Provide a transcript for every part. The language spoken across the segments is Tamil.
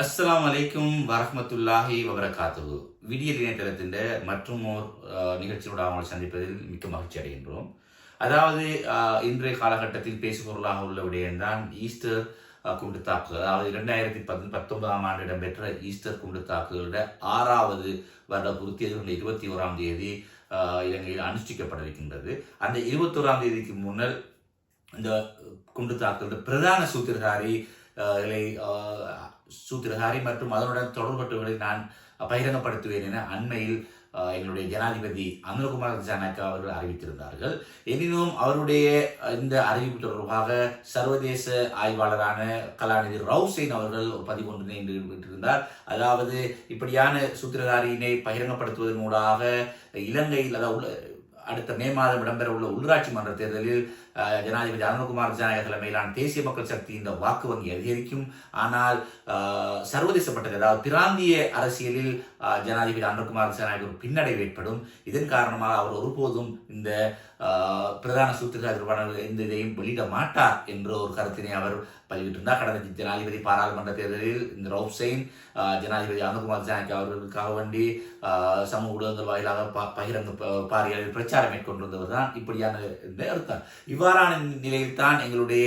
அஸ்ஸலாமு அலைக்கும் வரஹ்மத்துல்லாஹி வபரகாத்துஹு. விடியல் இணையதளத்தின் மற்றும் ஓர் நிகழ்ச்சியோடு அவங்களை சந்திப்பதில் மிக்க மகிழ்ச்சி அடைகின்றோம். அதாவது இன்றைய காலகட்டத்தில் பேசுபொருளாக உள்ள விடயம்தான் ஈஸ்டர் குண்டு தாக்குதல். அதாவது இரண்டாயிரத்தி பத் பத்தொன்பதாம் ஆண்டு இடம்பெற்ற ஈஸ்டர் குண்டு தாக்குதலோட ஆறாவது வருட பூர்த்தி எதிர்கொண்ட இருபத்தி ஓராம் தேதி அஹ், இலங்கையில் அனுஷ்டிக்கப்படவிருக்கின்றது. அந்த இருபத்தோராம் தேதிக்கு முன்னர் இந்த குண்டு தாக்குதல் பிரதான சூத்திரதாரி அஹ், சூத்திரதாரி மற்றும் அதனுடன் தொடர்பட்டவர்களை நான் பகிரங்கப்படுத்துவேன் என அண்மையில் எங்களுடைய ஜனாதிபதி அனுகுமார் ஜனகா அவர்கள் அறிவித்திருந்தார்கள். எனினும் அவருடைய இந்த அறிவிப்பு தொடர்பாக சர்வதேச ஆய்வாளரான கலாநிதி ரவுசைன் அவர்கள் ஒரு பதிவு ஒன்றினை விட்டிருந்தார். அதாவது இப்படியான சூத்திரதாரியினை பகிரங்கப்படுத்துவதனூடாக இலங்கையில் அதாவது உள்ள- அடுத்த மே மாதம் இடம்பெற உள்ள உள்ளாட்சி மன்ற தேர்தலில் ஜனாதிபதி அருண்குமார் ஜனநாயக தலைமையிலான தேசிய மக்கள் சக்தி இந்த வாக்கு வங்கி அதிகரிக்கும். ஆனால் அஹ், சர்வதேச மட்டத்தில் அதாவது பிராந்திய அரசியலில் ஜனாதிபதி அருண்குமார் ஜனநாயக ஒரு பின்னடைவு ஏற்படும். இதன் காரணமாக அவர் ஒருபோதும் இந்த பிரதான சூத்திரதாரி தொடர்பான எந்த இதையும் வெளியிட மாட்டார் என்ற ஒரு கருத்தினை அவர் பதிவிட்டிருந்தார் கடந்த ஜனாதிபதி பாராளுமன்ற தேர்தலில் இந்த ரவுசைன் ஜனாதிபதி அனுகுமார் ஜானகி அவர்களுக்காக வேண்டி சமூக ஊடகங்கள் வாயிலாக ப- பகிரங்க ப- பிரச்சாரம் மேற்கொண்டிருந்தவர் தான். இப்படியான இந்த இருந்தார் இவ்வாறான நிலையில் தான் எங்களுடைய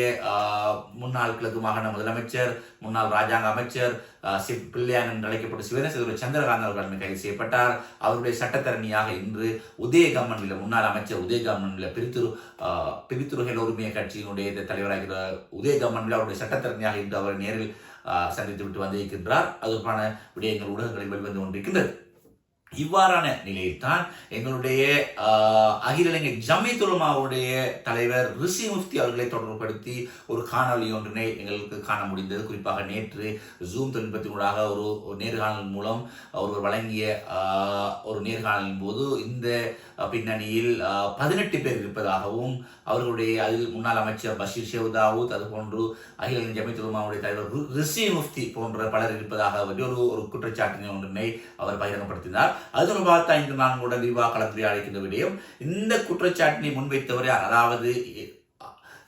முன்னாள் கிழக்கு மாகாண முதலமைச்சர் முன்னாள் ராஜாங்க அமைச்சர் சிவ் பிள்ளையான் என்று அழைக்கப்பட்ட சிவனேஸ்வர சந்திரகாந்த் அவர்கள் கைது செய்யப்பட்டார். அவருடைய சட்டத்தரணியாக இன்று உதயகம்மன்ல முன்னாள் அமைச்சர் உதயகம்மன்ல பிரித்துரு ஆஹ், உரிமை கட்சியினுடைய இந்த தலைவராகிற உதயகம்மன்ல அவருடைய சட்டத்தரணியாக இன்று அவர் நேரில் சந்தித்து விட்டு வந்திருக்கின்றார். அதற்கான விடயங்கள் ஊடகங்களில் வெளிவந்து கொண்டிருக்கின்றது. இவ்வாறான நிலையில்தான் எங்களுடைய ஆஹ், அகில இலங்கை ஜமித்துலமாவுடைய தலைவர் ரிஷி முஃப்தி அவர்களை தொடர்புபடுத்தி ஒரு காணொளி ஒன்றினை எங்களுக்கு காண முடிந்தது. குறிப்பாக நேற்று ஜூம் தொழில்நுட்பத்தினூடாக ஒரு ஒரு நேர்காணல் மூலம் ஒருவர் வழங்கிய ஒரு நேர்காணலின் போது இந்த பின்னணியில் பதினெட்டு பேர் இருப்பதாகவும் அவர்களுடைய அதில் முன்னாள் அமைச்சர் பஷீர் ஷேவ் தாவூத் அதுபோன்று அகில இலங்கை ஜமித்துலமாவுடைய தலைவர் ரு- ரிஷி முஃப்தி போன்ற பலர் இருப்பதாக ஒரு ஒரு குற்றச்சாட்டினை ஒன்றினை அவர் பகிரங்கப்படுத்தினார். அது தொடர்பாக இன்று நான் உடன் விரிவாக கலந்துரையாடிக்கின்ற விடயம். இந்த குற்றச்சாட்டினை முன்வைத்தவர் அதாவது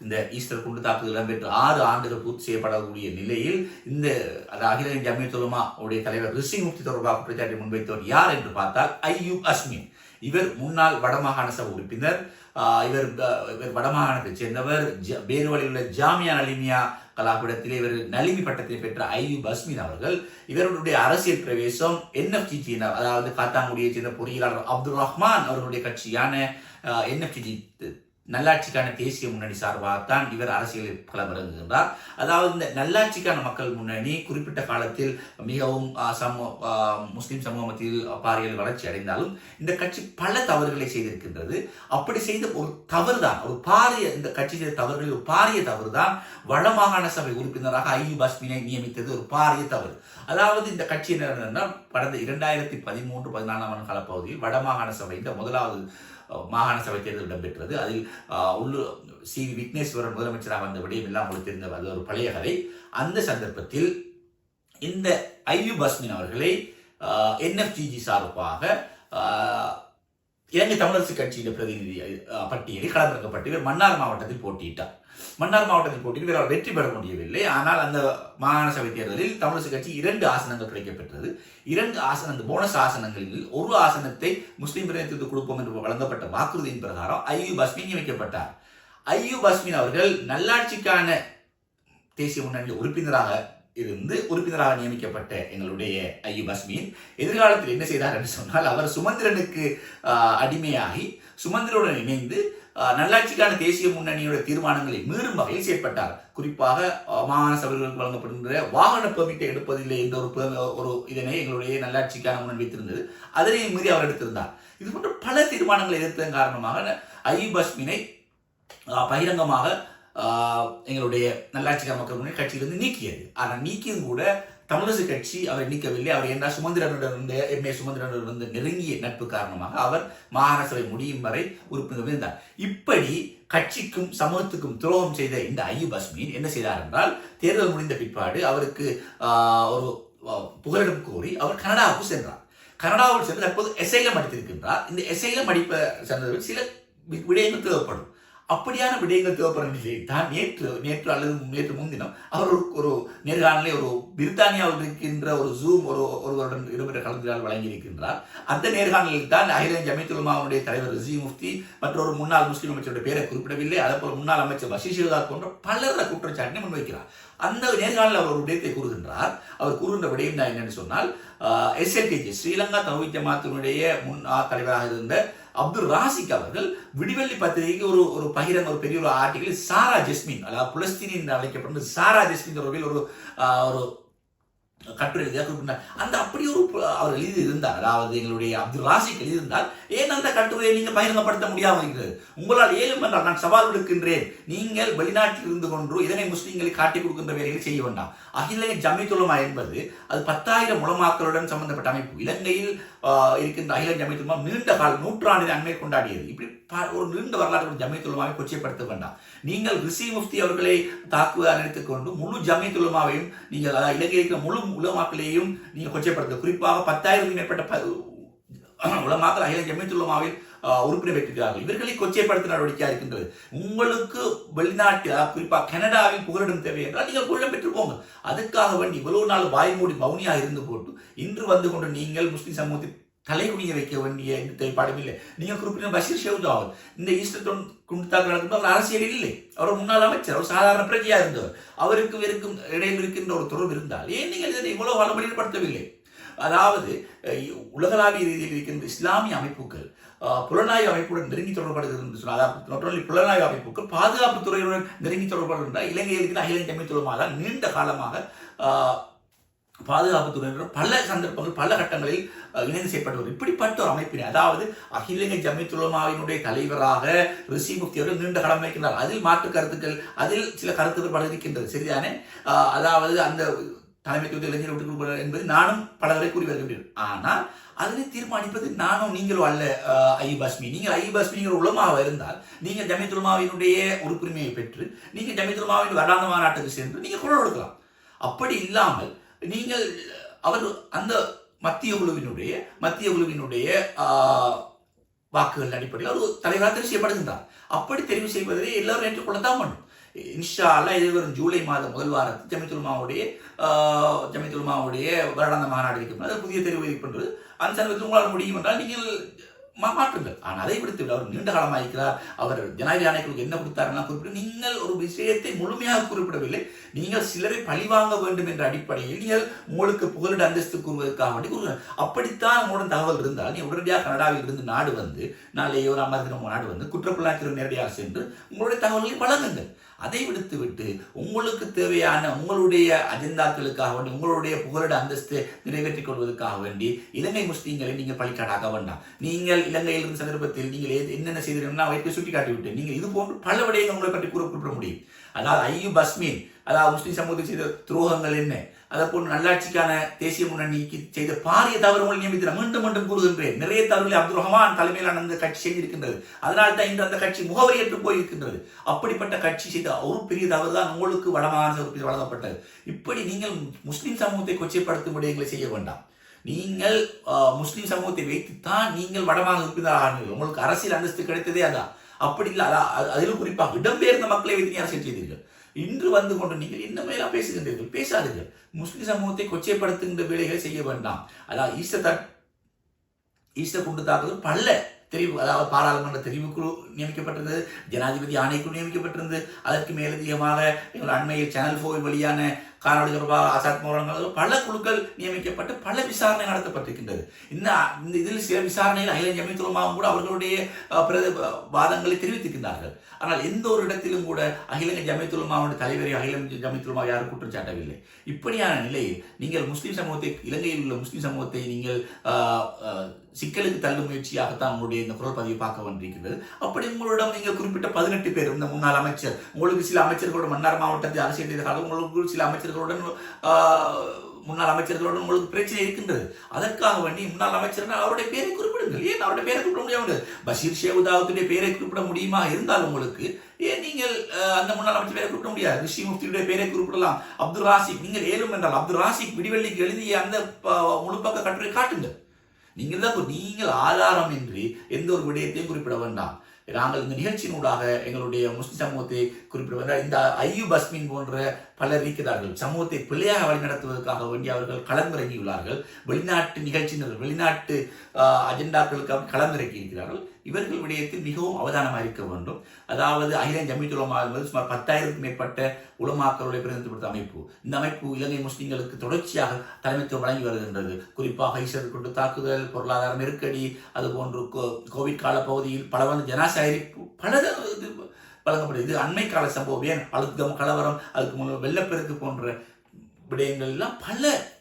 இந்த ஈஸ்டர் குண்டு தாக்குதல் இடம்பெற்று ஆறு ஆண்டுகள் பூர்த்தி செய்யப்படக்கூடிய நிலையில் இந்த அது அகில இந்திய ஜமியத்துலமா உடைய தலைவர் ரிஷி முக்தி தொடர்பாக குற்றச்சாட்டை முன்வைத்தவர் யார் என்று பார்த்தால் ஐயூப் அஸ்மின். இவர் முன்னாள் வடமாகாண சபை உறுப்பினர். ஆஹ் இவர் இவர் வடமாகாணத்தைச் சேர்ந்தவர். வேறு பேருவழியில் உள்ள ஜாமியா நலிமியா கலாபீடத்திலே இவர் நளினி பட்டத்தை பெற்ற ஐவி பஸ்மின் அவர்கள். இவர்களுடைய அரசியல் பிரவேசம் என்எஃப்ஜி அதாவது காத்தாங்குடியைச் சேர்ந்த பொறியியலாளர் அப்துல் ரஹ்மான் அவர்களுடைய கட்சியான என்எஃப்ஜி நல்லாட்சிக்கான தேசிய முன்னணி சார்பாகத்தான் இவர் அரசியலில் களமிறங்குகின்றார் அதாவது இந்த நல்லாட்சிக்கான மக்கள் முன்னணி குறிப்பிட்ட காலத்தில் மிகவும் சமூக முஸ்லீம் சமூகத்தில் சமூக மத்தியில் பாரியல் வளர்ச்சி அடைந்தாலும் இந்த கட்சி பல தவறுகளை செய்திருக்கின்றது. அப்படி செய்த ஒரு தவறு தான் ஒரு பாரிய இந்த கட்சி செய்த தவறுகளில் ஒரு பாரிய தவறு தான் வடமாகாண சபை உறுப்பினராக ஐயூப் பாஸ்மினை நியமித்தது ஒரு பாரிய தவறு. அதாவது இந்த கட்சி என்ன கடந்த இரண்டாயிரத்தி பதிமூன்று பதினாலாம் ஆண்டு காலப்பகுதியில் வடமாகாண சபை இந்த முதலாவது மாகாண சபை தேர்தல் இடம்பெற்றது. அதில் உள்ளூர் உள்ளு சி. விக்னேஸ்வரன் முதலமைச்சராக வந்த விடயம் எல்லாம் உங்களுக்கு தெரிந்த அது ஒரு பழைய கதை. அந்த சந்தர்ப்பத்தில் இந்த ஐயு பஸ்மின் அவர்களை என்எஃப்ஜிஜி சார்பாக இலங்கை தமிழரசு கட்சியின் பிரதிநிதி பட்டியலில் களமிறக்கப்பட்டு இவர் மன்னார் மாவட்டத்தில் போட்டியிட்டார். மன்னார் மாவட்டத்தில் போட்டியில் இவர் வெற்றி பெற முடியவில்லை. ஆனால் அந்த மாகாண சபை தேர்தலில் தமிழிசை கட்சி இரண்டு ஆசனங்கள் கிடைக்கப்பெற்றது. இரண்டு ஆசனங்கள் போனஸ் ஆசனங்களில் ஒரு ஆசனத்தை முஸ்லீம் பிரதிநிதித்துவ கொடுப்போம் என்று வழங்கப்பட்ட வாக்குறுதியின் பிரகாரம் ஐயூப் அஸ்மின் நியமிக்கப்பட்டார் ஐயூப் அஸ்மின் அவர்கள் நல்லாட்சிக்கான தேசிய முன்னணி உறுப்பினராக இருந்து உறுப்பினராக நியமிக்கப்பட்ட எங்களுடைய ஐயூப் அஸ்மின் எதிர்காலத்தில் என்ன செய்தார் என்று சொன்னால் அவர் சுமந்திரனுக்கு அடிமையாகி சுமந்திரனுடன் இணைந்து நல்லாட்சிக்கான தேசிய முன்னணியோட தீர்மானங்களை மீறும் வகையில் செயற்பட்டார். குறிப்பாக மாகாண சபைகளுக்கு வழங்கப்படுகின்ற வாகன பெர்மிட்டை எடுப்பதில்லை என்ற ஒரு ஒரு இதனை எங்களுடைய நல்லாட்சிக்கான முன்வைத்திருந்தது அதனையும் மீறி அவர் எடுத்திருந்தார். இது போன்ற பல தீர்மானங்களை எதிர்த்ததன் காரணமாக ஐ பஸ்மினை பகிரங்கமாக எங்களுடைய நல்லாட்சிக்கான மக்கள் முன்னணி கட்சியிலிருந்து நீக்கியது. ஆனால் நீக்கியும் கூட தமிழரசு கட்சி அவர் நீக்கவில்லை. அவர் என்ன சுமந்திரனுடன் எம் ஏ சுமந்திரனிடம் நெருங்கிய நட்பு காரணமாக அவர் மாகாண சபை முடியும் வரை உறுப்பினர் இருந்தார். இப்படி கட்சிக்கும் சமூகத்துக்கும் துரோகம் செய்த இந்த ஐயூப் அஸ்மின் என்ன செய்தார் என்றால் தேர்தல் முடிந்த பிற்பாடு அவருக்கு ஒரு புகலிடம் கோரி அவர் கனடாவுக்கு சென்றார். கனடாவில் சென்று தற்போது எஸ்ஐலம் அடித்திருக்கின்றார். இந்த எஸ்ஐலம் அடிப்ப சென்றதில் சில விடயங்கள் தேவைப்படும். அப்படியான விடயங்கள் தேவைப்படும் தான் நேற்று நேற்று அல்லது நேற்று முன்தினம் அவர் ஒரு- நேர்காணலே ஒரு பிரித்தானியாவில் இருக்கின்ற ஒரு ஜூம் ஒரு ஒருவருடன் இடம்பெற்ற கலந்துரையாடல் வழங்கியிருக்கின்றார். அந்த நேர்காணலில் தான் அகில ஜமித்துல்மாவுடைய தலைவர் ரிசி முஃப்தி மற்றொரு முன்னாள் முஸ்லீம் அமைச்சருடைய பேரை குறிப்பிடவில்லை. அதே போல முன்னாள் அமைச்சர் பஷீர் போன்ற பலர குற்றச்சாட்டினை முன்வைக்கிறார். அந்த நேர்காணலில் அவர் ஒரு விடயத்தை கூறுகின்றார். அவர் கூறுகின்ற விடயம் தான் என்னன்னு சொன்னால் எஸ்எல்கேஜி ஸ்ரீலங்கா தௌஹி ஜமாத்தினுடைய முன்னாள் தலைவராக இருந்த அப்துல் ராசிக் அவர்கள் விடிவெள்ளி பத்திரிகைக்கு ஒரு ஒரு பகிரங்க ஒரு பெரிய ஒரு ஆர்டிகல் சாரா ஜெஸ்மின் அதாவது புலஸ்தீனி என்று அழைக்கப்படும் சாரா ஜெஸ்மின் தொடர்பில் ஒரு ஒரு கட்டுரை எழுதியாக குறிப்பிட்டார். அந்த அப்படி ஒரு அவர் எழுதி இருந்தார் அதாவது எங்களுடைய அப்துல் ராசிக் எழுதியிருந்தால் ஏன் அந்த கட்டுரையை நீங்கள் பகிரங்கப்படுத்த முடியாமல் இருக்கிறது? உங்களால் ஏழும் என்றால் நான் சவால் விடுக்கின்றேன். நீங்கள் வெளிநாட்டில் இருந்து கொண்டு இதனை முஸ்லீம்களை காட்டி கொடுக்கின்ற வேலைகளை செய்ய வேண்டாம். அகில ஜமித்துலமா என்பது அது பத்தாயிரம் உலமாக்களுடன் சம்பந்தப்பட்ட அமைப்பு. இலங்கையில் இருக்கின்ற அகில ஜமித்துலமா நீண்ட கால நூற்றாண்டு அண்மை கொண்டாடியது. இப்படி ஒரு நீண்ட வரலாற்று ஜமித்துலமாவை கொச்சைப்படுத்த வேண்டாம். நீங்கள் ரிஷி முஃப்தி அவர்களை தாக்குவதாக நினைத்துக் கொண்டு முழு ஜமித்துலமாவையும் நீங்கள் அதாவது இலங்கையில் இருக்கிற முழு உலமாக்களையும் நீங்கள் கொச்சைப்படுத்த குறிப்பாக பத்தாயிரத்துக்கும் மேற்பட்ட உலமாக்கள் அகில ஜமித்துலமாவில் உறுப்பினர் பெற்றிருக்கிறார்கள் இவர்களை கொச்சைப்படுத்த நடவடிக்கையாக இருக்கின்றது. உங்களுக்கு வெளிநாட்டு குறிப்பாக கனடாவின் புகலிடம் தேவை என்றால் நீங்கள் புகலிடம் பெற்றுக்கோங்க. அதுக்காக வேண்டி இவ்வளவு நாள் வாய் மூடி மௌனியாக இருந்து போட்டு இன்று வந்து கொண்டு நீங்கள் முஸ்லிம் சமூகத்தை தலை குனிய வைக்க வேண்டிய தேவைப்பாடும் இல்லை. நீங்கள் குறிப்பிட்ட பஷீர் ஷேவுத் அவர் இந்த ஈஸ்டர் தொன் தாக்கல் நடக்கும்போது அவர் அரசியல் இல்லை. அவர் முன்னாள் அமைச்சர் அவர் சாதாரண பிரஜையாக இருந்தவர். அவருக்கு இருக்கும் இடையில் இருக்கின்ற ஒரு தொடர்பு இருந்தால் ஏன் நீங்கள் இதனை இவ்வளவு வளமொழிப்படுத்தவில்லை அதாவது உலகளாவிய ரீதியில் இருக்கின்ற இஸ்லாமிய அமைப்புகள் புலனாய்வு அமைப்புடன் நெருங்கி தொடர்படுகிறது என்று சொன்னால் அதாவது not புலனாய்வு அமைப்புக்கு பாதுகாப்பு துறையுடன் நெருங்கி தொடர்படுகின்ற இலங்கையில் இருக்கிற அகில இந்திய தான் நீண்ட காலமாக பாதுகாப்பு துறையினர் பல சந்தர்ப்பங்கள் பல கட்டங்களில் இணைந்து செயற்பட்டு இப்படிப்பட்ட ஒரு அமைப்பினை அதாவது அகில இலங்கை ஜமித்துலமாவினுடைய தலைவராக ரிஷி முக்தி அவர்கள் நீண்ட காலம் வைக்கின்றார். அதில் மாற்று கருத்துக்கள் அதில் சில கருத்துக்கள் பல இருக்கின்றது. சரிதானே? அஹ், அதாவது அந்த தலைமைத்துவத்தை இளைஞர் விட்டுக் கொடுப்பது என்பது நானும் பலவரை கூறி வருகின்றேன். ஆனால் அதனை தீர்மானிப்பது நானும் நீங்களும் அல்ல அஹ், ஐ பஸ்மி நீங்கள் ஐ நீங்கள் உலமாக இருந்தால் நீங்கள் ஜமித்துலமாவினுடைய உறுப்புரிமையை பெற்று நீங்கள் ஜமித்துலமாவின் வருடாந்த மாநாட்டுக்கு சென்று நீங்கள் குரல் கொடுக்கலாம். அப்படி இல்லாமல் நீங்கள் அவர் அந்த மத்திய குழுவினுடைய மத்திய குழுவினுடைய ஆஹ், வாக்குகள் அடிப்படையில் ஒரு தலைவராக தெரிவு செய்யப்படுகின்றார். அப்படி தெரிவு செய்வதை எல்லாரும் ஏற்றுக்கொள்ளத்தான் பண்ணும் இன்ஷா இது வரும் ஜூலை மாதம் முதல் வாரத்தில் ஜமித்துல்மாவுடைய ஜமித்துல்மாவுடைய வருடாந்த மாநாடு இருக்கும் அது புதிய தெரிவு இருக்கின்றது அந்த சமயத்தில் உங்களால் முடியும் என்றால் நீங்கள் மா- மாற்றுங்கள். ஆனால் அதை விடுத்து அவர் நீண்ட காலமாக இருக்கிறார். அவர் ஜனாதிபதி ஆணைக்குழுக்கு என்ன கொடுத்தாருன்னா குறிப்பிட்டு நீங்கள் ஒரு விஷயத்தை முழுமையாக குறிப்பிடவில்லை. நீங்கள் சிலரை பழிவாங்க வேண்டும் என்ற அடிப்படையில் நீங்கள் உங்களுக்கு புகலிட அந்தஸ்து கூறுவதற்காக வேண்டி கூறுகிறார் அப்படித்தான் உங்களுடன் தகவல் இருந்தால் நீ உடனடியாக கனடாவில் இருந்து நாடு வந்து நாளையோ ஒரு ஐம்பது நாடு வந்து குற்றப்புள்ளாக்கிற நேரடியாக சென்று உங்களுடைய தகவல்களை வழங்குங்கள். அதை விடுத்து விட்டு உங்களுக்கு தேவையான உங்களுடைய அஜெண்டாக்களுக்காக வேண்டி உங்களுடைய புகலிட அந்தஸ்தை நிறைவேற்றிக் கொள்வதற்காக வேண்டி இலங்கை முஸ்லீம்களை நீங்கள் பழிக்காடாக வேண்டாம். நீங்கள் இலங்கையில் இருந்த சந்தர்ப்பத்தில் நீங்கள் என்னென்ன செய்தீங்கன்னா வைத்து சுட்டி காட்டிவிட்டு நீங்கள் இது போன்று பல விடயங்கள் உங்களை பற்றி கூற குறிப்பிட முடியும். அதாவது ஐயு பஸ்மீன் அதாவது முஸ்லீம் சமூகத்தை செய்த துரோகங்கள் என்ன? அதை நல்லாட்சிக்கான தேசிய முன்னணிக்கு செய்த பாரிய தவறுகளை நியமித்து மீண்டும் மீண்டும் கூறுகின்றேன். நிறைய தவறுகளை அப்துல் ரஹ்மான் தலைமையிலான அந்த கட்சி செய்திருக்கின்றது. அதனால் தான் இன்று அந்த கட்சி முகவரியற்று போயிருக்கின்றது. அப்படிப்பட்ட கட்சி செய்த ஒரு பெரிய தவறு தான் உங்களுக்கு வடமாகாண வழங்கப்பட்டது. இப்படி நீங்கள் முஸ்லிம் சமூகத்தை கொச்சைப்படுத்தும் விடயங்களை செய்ய வேண்டாம். நீங்கள் ஆஹ், முஸ்லிம் சமூகத்தை வைத்துத்தான் நீங்கள் வடமாக உறுப்பினர் உங்களுக்கு அரசியல் அந்தஸ்து கிடைத்ததே அதான். அப்படி இல்லை அதா- அதிலும் குறிப்பாக இடம்பெயர்ந்த மக்களை வைத்து நீ அரசியல் செய்தீர்கள். இன்று வந்து கொண்டு நீங்கள் இன்னுமேலாம் பேசுகின்றீர்கள். பேசாதீர்கள். முஸ்லிம் சமூகத்தை கொச்சைப்படுத்துகின்ற வேலைகளை செய்ய வேண்டாம். அதாவது ஈஸ்டர் தட் ஈஸ்டர் குண்டு தாக்குதல் பல தெரிவு அதாவது பாராளுமன்ற தெரிவுக்குழு நியமிக்கப்பட்டிருந்தது ஜனாதிபதி ஆணைக்குழு நியமிக்கப்பட்டிருந்தது. அதற்கு மேலதிகமாக எங்கள் அண்மையில் சேனல் ஃபோர் வழியான காணொலி தொடர்பாக ஆசாத் மோகங்கள் பல குழுக்கள் நியமிக்கப்பட்டு பல விசாரணை நடத்தப்பட்டிருக்கின்றது. இந்த இந்த இதில் சில விசாரணையில் அகில ஜமித்துலமாவும் கூட அவர்களுடைய பிரதி பிரத வாதங்களை தெரிவித்திருக்கின்றார்கள். ஆனால் எந்த ஒரு இடத்திலும் கூட அகில ஜமித்துலமாவுடைய தலைவரை அகில ஜமித்துலமா யாரும் குற்றம் சாட்டவில்லை. இப்படியான நிலையில் நீங்கள் முஸ்லீம் சமூகத்தை இலங்கையில் உள்ள முஸ்லீம் சமூகத்தை நீங்கள் ஆஹ், சிக்கலுக்கு தள்ளும் முயற்சியாகத்தான் உங்களுடைய இந்த குரல் பதிவு பார்க்க வேண்டியிருக்கிறது அப்படி உங்களிடம் நீங்கள் குறிப்பிட்ட பதினெட்டு பேர் இந்த முன்னாள் அமைச்சர் உங்களுக்கு சில அமைச்சர்களோட மன்னார் மாவட்டத்தில் அரசியல் செய்த உங்களுக்கு சில அமைச்சர்களுடன் முன்னாள் அமைச்சர்களுடன் உங்களுக்கு பிரச்சனை இருக்கின்றது. அதற்காக வேண்டி முன்னாள் அமைச்சர்கள் அவருடைய பேரை குறிப்பிடுங்கள். ஏன் அவருடைய பேரை குறிப்பிட முடியாது பஷீர் ஷேவுதாவுடைய பேரை குறிப்பிட முடியுமா? இருந்தால் உங்களுக்கு ஏன் நீங்கள் அந்த முன்னாள் அமைச்சர் பேரை குறிப்பிட முடியாது? ரிஷி முஃப்தியுடைய பேரை குறிப்பிடலாம். அப்துல் ராசிக் நீங்கள் ஏலும் என்றால் அப்துல் ராசிக் விடிவெள்ளிக்கு எழுதிய அந்த முழுப்பக்க கட்டுரை காட்டுங்கள். நீங்கள் தான் நீங்கள் ஆதாரம் இன்றி எந்த ஒரு விடயத்தையும் குறிப்பிட வேண்டாம். நாங்கள் இந்த நிகழ்ச்சியினூடாக எங்களுடைய முஸ்லிம் சமூகத்தை குறிப்பிட வேண்டாம். இந்த ஐயு பஸ்மின் போன்ற பலர் இருக்கிறார்கள். சமூகத்தை பிள்ளையாக வழிநடத்துவதற்காக வேண்டி அவர்கள் களமிறங்கியுள்ளார்கள். வெளிநாட்டு நிகழ்ச்சியினர் வெளிநாட்டு அஜெண்டாக்களுக்காக களமிறக்கி இருக்கிறார்கள் இவர்கள் விடயத்தில் மிகவும் அவதானமாக இருக்க வேண்டும். அதாவது அகிலம் ஜமீத் உலமா என்பது சுமார் பத்தாயிரத்துக்கும் மேற்பட்ட உலமாக்களுடைய பிரதிநிதிப்படுத்த அமைப்பு. இந்த அமைப்பு இலங்கை முஸ்லிம்களுக்கு தொடர்ச்சியாக தலைமைத்துவம் வழங்கி வருகின்றது. குறிப்பாக ஈஸ்வரர் கொண்டு தாக்குதல் பொருளாதார நெருக்கடி அதுபோன்று கோ- கோவிட் கால பகுதியில் பல வந்து ஜனாசாரிப்பு பல இது வழங்கப்படுது. இது அண்மை கால சம்பவம். ஏன்? அழுத்தம் கலவரம் அதுக்கு முன்னர் வெள்ளப்பெருக்கு போன்ற விடயங்கள் எல்லாம் பல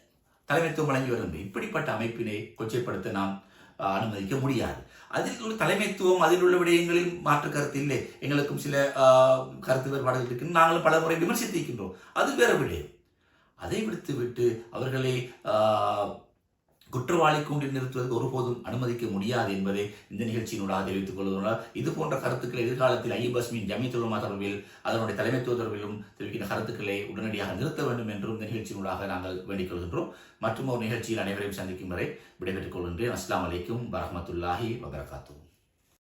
தலைமைத்துவம் வழங்கி வருகின்றன இப்படிப்பட்ட அமைப்பினை கொச்சைப்படுத்த நாம் அனுமதிக்க முடியாது. அதில் உள்ள தலைமைத்துவம் அதில் உள்ள விடயங்களில் மாற்று கருத்து இல்லை. எங்களுக்கும் சில ஆஹ், கருத்து வேறுபாடுகள் இருக்கு நாங்களும் பல முறை விமர்சித்திருக்கின்றோம். அது வேற விடயம். அதை விடுத்து விட்டு அவர்களை ஆஹ், குற்றவாளி கூண்டில் நிறுத்துவதற்கு ஒருபோதும் அனுமதிக்க முடியாது என்பதை இந்த நிகழ்ச்சியினூடாக தெரிவித்துக் கொள்வதனால் இது போன்ற கருத்துக்களை எதிர்காலத்தில் ஐபஸ்மின் ஜமீத்துலமா தொடர்பில் அதனுடைய தலைமைத்துவ தொடர்பிலும் தெரிவிக்கின்ற கருத்துக்களை உடனடியாக நிறுத்த வேண்டும் என்றும் இந்த நிகழ்ச்சியினூடாக நாங்கள் வேண்டிக் கொள்கின்றோம். மற்றும் ஒரு நிகழ்ச்சியில் அனைவரையும் சந்திக்கும் வரை விடைபெற்றுக் கொள்கின்றேன். அஸ்லாம் அலைக்கும் வரமத்துல்லாஹி வபரகாத்துஹு.